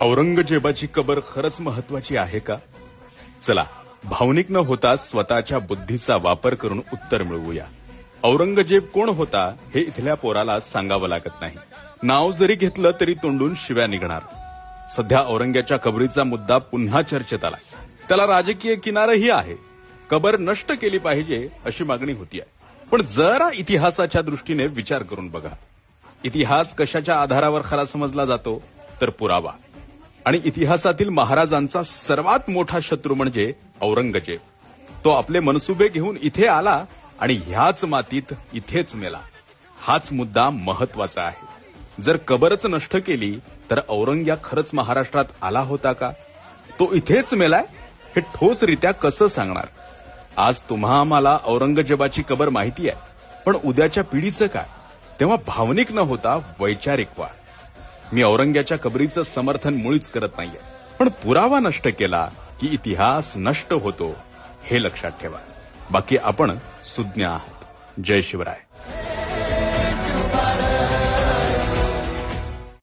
औरंगजेबाची कबर खरंच महत्वाची आहे का? चला भावनिक न होता स्वतःच्या बुद्धीचा वापर करून उत्तर मिळवूया. औरंगजेब कोण होता हे इथल्या पोराला सांगावं लागत नाही. नाव जरी घेतलं तरी तोंडून शिव्या निघणार. सध्या औरंग्याच्या कबरीचा मुद्दा पुन्हा चर्चेत आला. त्याला राजकीय किनारही आहे. कबर नष्ट केली पाहिजे अशी मागणी होती आहे पण जरा इतिहासाच्या दृष्टीने विचार करून बघा. इतिहास कशाच्या आधारावर खरा समजला जातो? तर पुरावा. आणि इतिहासातील महाराजांचा सर्वात मोठा शत्रू म्हणजे औरंगजेब. तो आपले मनसुबे घेऊन इथे आला आणि ह्याच मातीत इथेच मेला. हाच मुद्दा महत्त्वाचा आहे. जर कबरच नष्ट केली तर औरंग्या खरंच महाराष्ट्रात आला होता का? तो इथेच मेलाय? हे ठोसरित्या कसं सांगणार? आज तुम्हा आम्हाला औरंगजेबाची कबर माहिती आहे. पण उद्याच्या पिढीचं काय? तेव्हा भावनिक न होता वैचारिक व्हा मी औरंग्याच्या कबरीचं समर्थन मुळीच करत नाहीये. पण पुरावा नष्ट केला की इतिहास नष्ट होतो हे लक्षात ठेवा. बाकी आपण सुज्ञ आहात. जय शिवराय.